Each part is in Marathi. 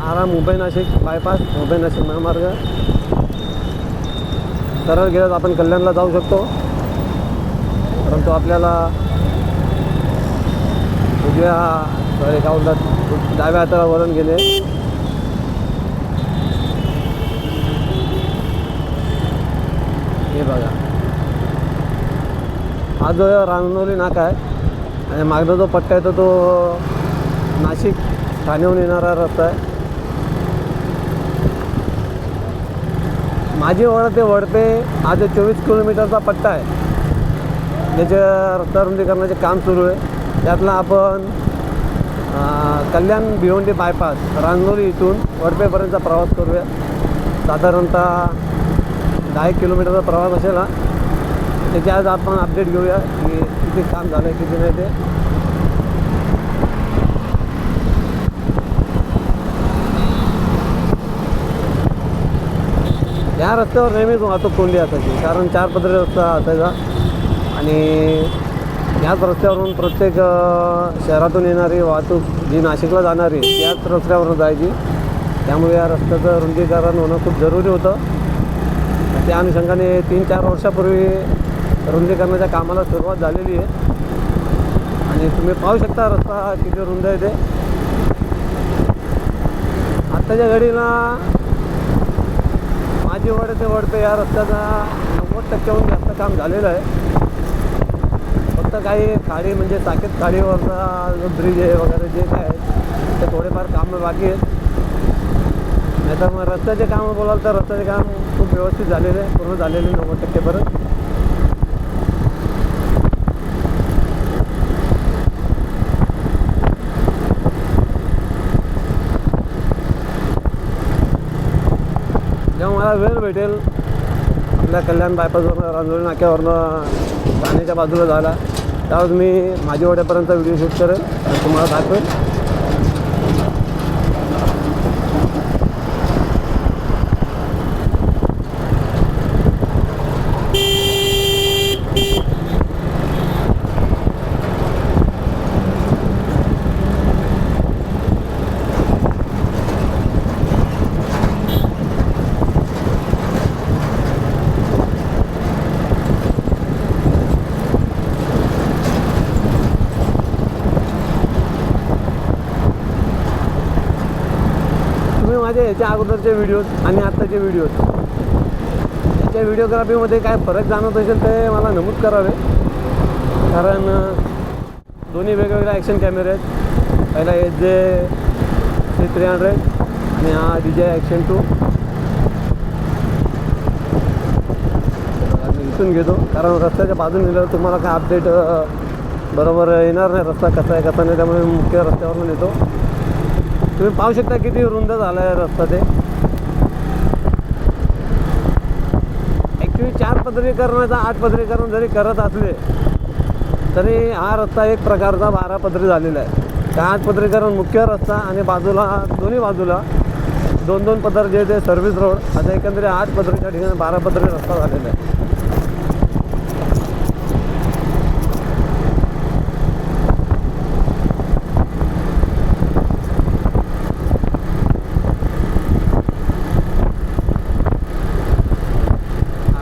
आरा मुंबई नाशिक बायपास मुंबई नाशिक महामार्ग. सरळ गेल्यास आपण कल्याणला जाऊ शकतो. परंतु आपल्याला उजव्या सॉरी काय बोलतात डाव्या हाताला वळण गेले. हे बघा. हा जो रांगणोली नाका आहे आणि मागचा जो पट्टा आहे तो तो नाशिक ठाण्याहून येणारा रस्ता आहे. माझी वड ते वडपे हा जो चोवीस किलोमीटरचा पट्टा आहे. ज्याच्या रस्ता रुंदीकरणाचे काम सुरू आहे. त्यातला आपण कल्याण भिवंडी बायपास रांगोली इथून वडपेपर्यंतचा प्रवास करूया. साधारणतः दहा एक किलोमीटरचा प्रवास असेल हा. त्याची आज आपण अपडेट घेऊया की किती काम झालं आहे किती नाही ते. या रस्त्यावर नेहमीच वाहतूक कोंडी असायची. कारण चार पदरी रस्ता असायचा. आणि याच रस्त्यावरून प्रत्येक शहरातून येणारी वाहतूक जी नाशिकला जाणारी त्याच रस्त्यावरून जायची. त्यामुळे या रस्त्याचं रुंदीकरण होणं खूप जरुरी होतं. त्या अनुषंगाने तीन चार वर्षापूर्वी रुंदीकरणाच्या कामाला सुरुवात झालेली आहे. आणि तुम्ही पाहू शकता रस्ता किती रुंद आहे ते. आत्ताच्या घडीला माझी वड ते वडपे या रस्त्याचा नव्वद टक्क्याहून जास्त काम झालेलं आहे. फक्त काही खाडी म्हणजे साकेत खाडीवरचा जो ब्रिज आहे वगैरे जे काय आहे ते थोडेफार कामं बाकी आहेत. नाहीतर मग रस्त्याचे कामं बोलाल तर रस्त्याचे काम खूप व्यवस्थित झालेले आहे पूर्ण झालेले आहे नव्वद टक्केपर्यंत तुम्हाला मला वेळ भेटेल. आपल्या कल्याण बायपासवरनं रांजोळी नाक्यावरनं ठाण्याच्या बाजूला झाला त्यावर मी माझी वाट्यापर्यंत व्हिडिओ शूट करेल आणि तुम्हाला दाखवेल. तुम्ही अगोदरचे व्हिडिओज आणि आत्ताचे व्हिडिओज याच्या व्हिडिओग्राफीमध्ये काय फरक जाणवत असेल ते मला नमूद करावे. कारण दोन्ही वेगवेगळ्या ॲक्शन कॅमेरे आहेत. पहिला H J C three hundred आणि हा डी जे ॲक्शन टू इथून घेतो. कारण रस्त्याच्या बाजूने गेल्यावर तुम्हाला काय अपडेट बरोबर येणार नाही. रस्ता कसा आहे कसा नाही त्यामुळे मी मुख्य रस्त्यावरून येतो. तुम्ही पाहू शकता किती रुंद झाला आहे रस्ता ते. ॲक्च्युली चार पदरीकरणाचा आठ पदरीकरण जरी करत असले तरी हा रस्ता एक प्रकारचा बारा पदरी झालेला आहे. त्या आठ पदरीकरण मुख्य रस्ता आणि बाजूला दोन्ही बाजूला दोन दोन पदर जे ते सर्व्हिस रोड आता एकंदरीत आठ पदरीच्या ठिकाणी बारा पदरी रस्ता झालेला आहे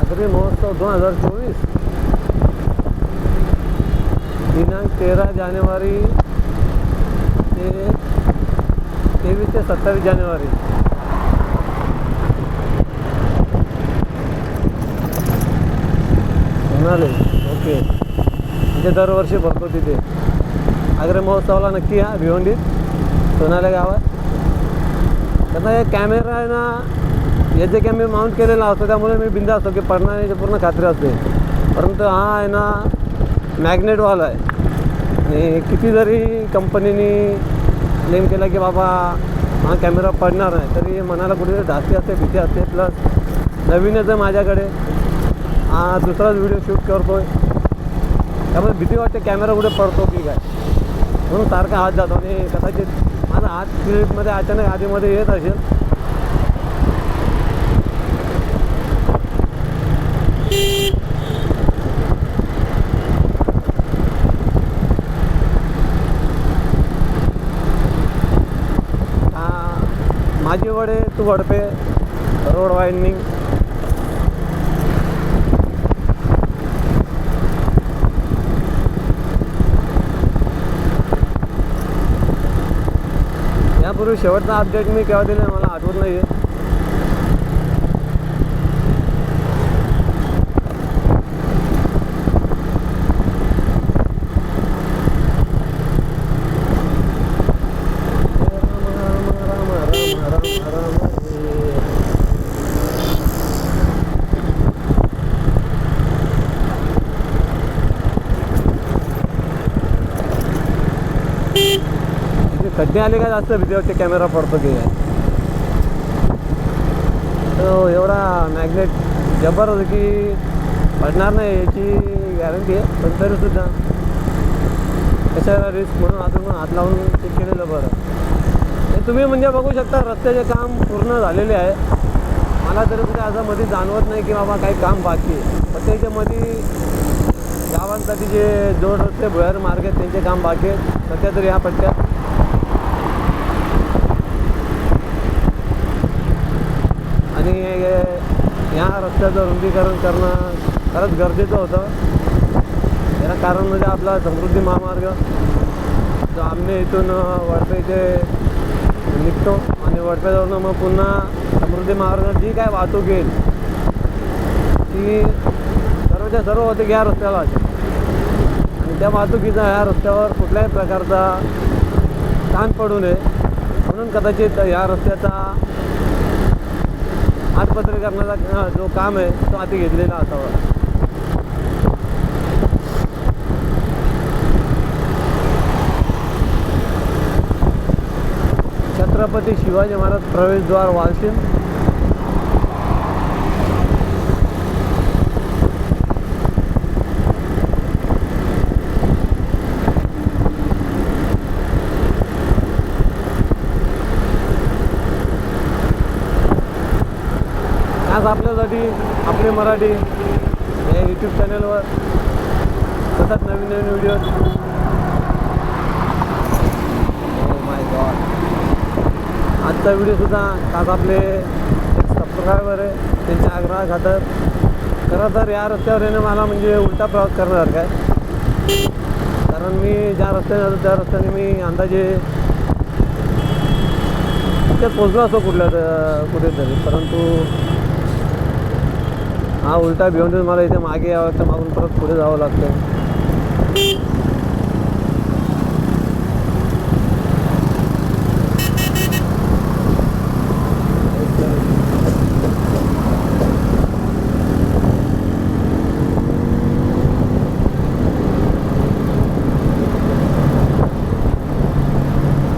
आगरी महोत्सव दोन हजार चोवीस दिनांक तेरा जानेवारी ते तेवीस ते सत्तावीस जानेवारी। म्हणाले ओके। म्हणजे दरवर्षी भरतो तिथे। आग्रे महोत्सवाला नक्की या भिवंडीत सोनाल्या गावात. त्यांना एक कॅमेरा आहे ना याचे कॅमे माउंट केलेला असतो त्यामुळे मी बिंदा असतो की पडणार याची पूर्ण खात्री असते. परंतु हा आहे ना मॅग्नेटवाला आहे. आणि किती जरी कंपनीने क्लेम केला की बाबा हा कॅमेरा पडणार नाही तरी मनाला कुठेतरी धास्ती असते भीती असते. प्लस नवीनच आहे माझ्याकडे. हा दुसराच व्हिडिओ शूट करतो आहे त्यामुळे भीती वाटते कॅमेरा कुठे पडतो की काय. म्हणून सारखा हात जातो. आणि कदाचित माझा हात क्लिपमध्ये अचानक आधीमध्ये येत असेल हा माझी वडे तू वडपे रोड वाइंडिंग. यापूर्वी शेवटचा अपडेट मी केव्हा दिला मला आठवत नाही आहे खड्डे आले का जास्त भीती वाटते? कॅमेरा पडतो की एवढा मॅग्नेट जबर होतं की पडणार नाही याची गॅरंटी आहे पण तरीसुद्धा कशाला रिस्क म्हणून अजून पण हात लावून चेक केलेलं बरं. हे तुम्ही म्हणजे बघू शकता रस्त्याचे काम पूर्ण झालेले आहे. मला तरी सुद्धा असं मध्ये जाणवत नाही की बाबा काही काम बाकी आहे. पण त्याच्यामध्ये गावांसाठी जे जोड रस्ते भुयार मार्ग आहेत त्यांचे काम बाकी आहेत. सध्या तरी ह्या पट्ट्यात आणि या रस्त्याचं रुंदीकरण करणं खरंच गरजेचं होतं. याला कारण म्हणजे आपला समृद्धी महामार्ग जो आम्ही इथून वडपेचे निघतो. आणि वडप्याजवळून मग पुन्हा समृद्धी महामार्ग जी काय वाहतूक येईल ती सर्वच्या सर्व होते की या रस्त्याला आणि त्या वाहतुकीचा ह्या रस्त्यावर कुठल्याही प्रकारचा ताण पडू नये. म्हणून कदाचित ह्या रस्त्याचा आठपत्रीकरणाचा जो काम आहे तो हाती घेतलेला असावा. छत्रपती शिवाजी महाराज प्रवेशद्वार वाशिम. मराठी आपले मराठी या यूट्यूब चॅनलवर सतत नवीन नवीन व्हिडिओ माय गॉड आजचा व्हिडिओसुद्धा आज आपले सबस्क्रायबर आहे. त्यांच्या आग्रह खातर खरं तर या रस्त्यावर येणं मला म्हणजे उलटा प्रवास करण्यासारखा आहे कारण मी ज्या रस्त्याने जातो त्या रस्त्याने मी अंदाजे तिथे पोचलो असतो कुठल्या कुठेतरी. परंतु हा उलटा भिवून मला इथे मागे यावं लागतं मागून परत पुढे जावं लागतं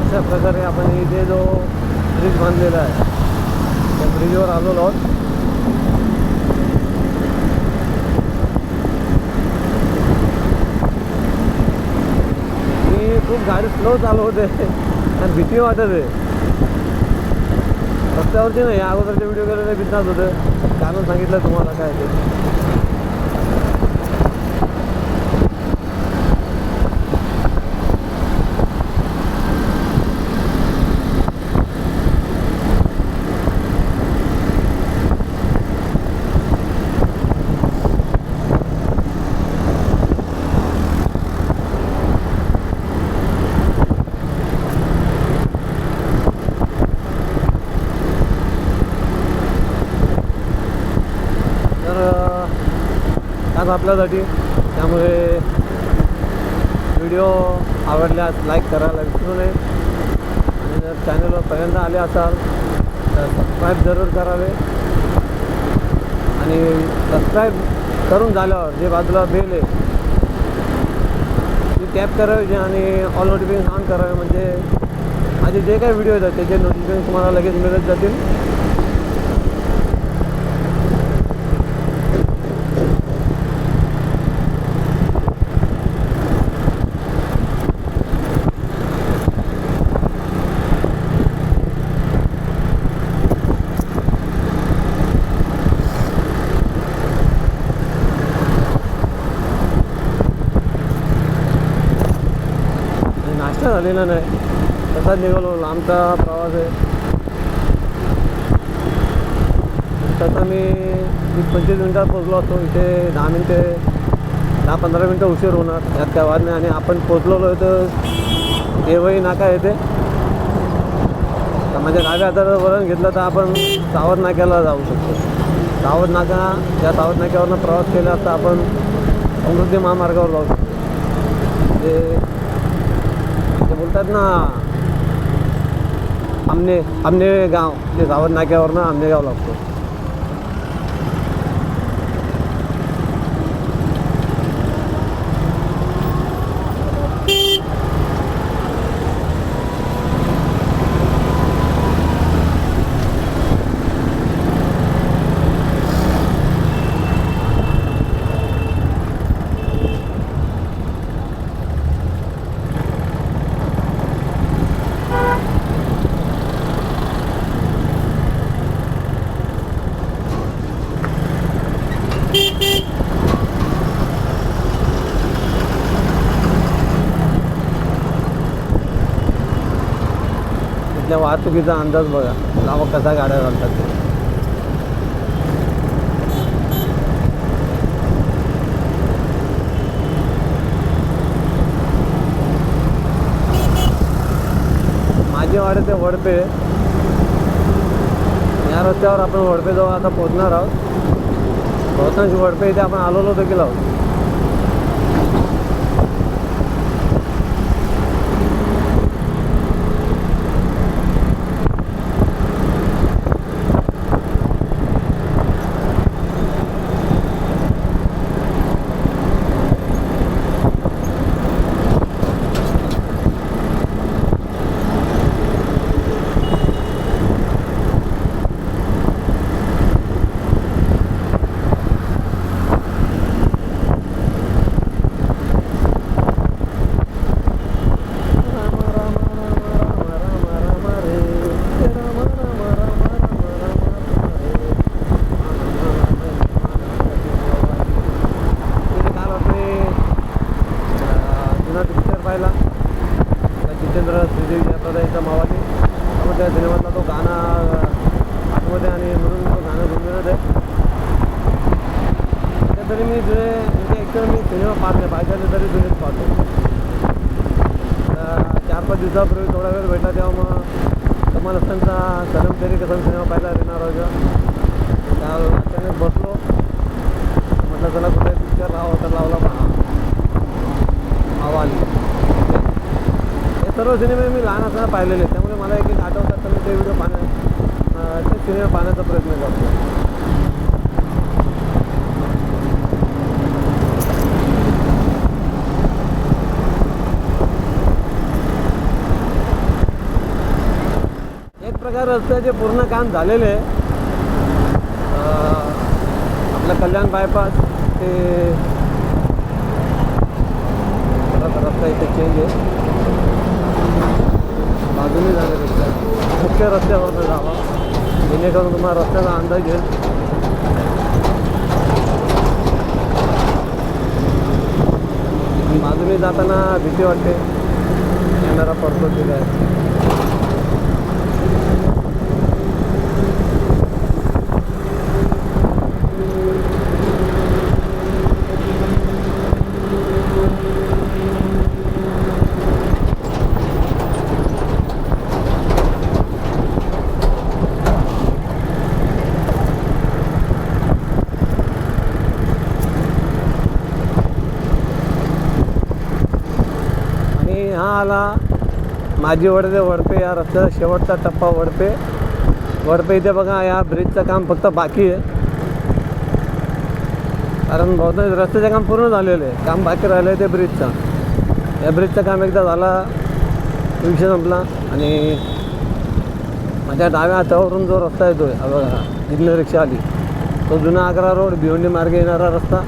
अशा प्रकारे आपण इथे जो ब्रिज बांधलेला आहे त्या ब्रिजवर आलो आहोत मी खूप गाडी स्लो चालवते आणि भीती वाटत आहे रस्त्यावरती नाही या अगोदरचे व्हिडिओ केलेले भीतनाच होतं. कारण सांगितलं तुम्हाला काय ते तर अं, आज आपल्यासाठी. त्यामुळे व्हिडिओ आवडल्यास लाईक करायला विसरू नये. आणि जर चॅनलवर पहिल्यांदा आले असाल तर सबस्क्राईब जरूर करावे. आणि सबस्क्राईब करून झाल्यावर जे बाजूला बेल आहे ती टॅप करावी आणि ऑल नोटिफिकेशन ऑन करावे. म्हणजे माझे जे काही व्हिडिओ येतात त्याचे नोटिफिकेशन तुम्हाला लगेच मिळत जातील. झालेला नाही. तसाच निघालो लांबचा प्रवास आहे. तसं मी वीस पंचवीस मिनटात पोचलो असतो इथे दहा मिनटे दहा पंधरा मिनटं उशीर होणार यात काय वाद नाही. आणि आपण पोचलेलो तर देवही नाका येते. तर माझ्या डाव्या हाताला वळण घेतलं तर आपण सावध नाक्याला जाऊ शकतो. सावध नाका या सावध नाक्यावरनं प्रवास केला असता आपण समृद्धी महामार्गावर जाऊ शकतो. ते ते बोलतात ना आमने आमने गाव जे सावध नाक्यावरनं आमने गाव लागतो. वाहतुकीचा अंदाज बघा. गावा कसा गाड्या घालतात ते. माझी वाडे ते वडपे. या रस्त्यावर आपण वडपे जवळ आता पोहोचणार आहोत. बहुतांश वडपे इथे आपण आलेलो देखील आहोत काल आपले जुना पिक्चर पाहिला जितेंद्र श्रीदेवी जयप्रदा मावाली त्यामुळे त्या सिनेमातला तो गाणं आठवते आणि म्हणून तो गाणं गुणगुणत आहे सध्या तरी मी जुने म्हणजे एकतर मी सिनेमा पाहत नाही पाहिजे तरी जुनेच पाहतो आता चार पाच दिवसापूर्वी थोडा वेळ भेटला तेव्हा मग कमल हसनचा सनम तेरी कसम सिनेमा रेणार अचानक बसलो. म्हटलं चला कुठे पिक्चर लावा तर लावला पहा आवाज हे सर्व सिनेमे मी लहान असताना पाहिलेले त्यामुळे मला एक एक आठवतात तर मी ते व्हिडिओ पाहण्या ते सिनेमा पाहण्याचा प्रयत्न करतो. एक रस्त्याचे पूर्ण काम झालेले आहे. आपलं कल्याण बायपास ते परत रस्ता इथे चेंज आहे. बाजूने झाले रस्त्या मुख्य रस्त्यावर जावा. जेणेकरून तुम्हाला रस्त्याचा अंदाज घेईल बाजूने जाताना भीती वाटते. कॅमेरा पडतो ते आणि हा आला माझी वडते वडपे या रस्त्याचा शेवटचा टप्पा वडपे. वडपे इथे बघा या ब्रिजचं काम फक्त बाकी आहे. कारण बहुतेक रस्त्याचं काम पूर्ण झालेलं आहे. काम बाकी राहिलं आहे ते ब्रिजचं या ब्रिजचं काम एकदा झाला विषय संपला आणि माझ्या डाव्या हातावरून जो रस्ता येतो आहे बघा इथली रिक्षा आली. तो जुना आग्रा रोड भिवंडी मार्गे येणारा रस्ता.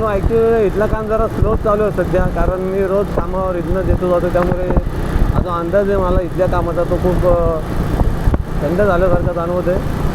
बरं ॲक्च्युली इथलं काम जरा स्लो चालू आहे सध्या कारण मी रोज कामावर इथनं देतो जातो त्यामुळे आता अंदाज आहे मला इथल्या कामाचा तो खूप थंड झाल्यासारखा जाणवत आहे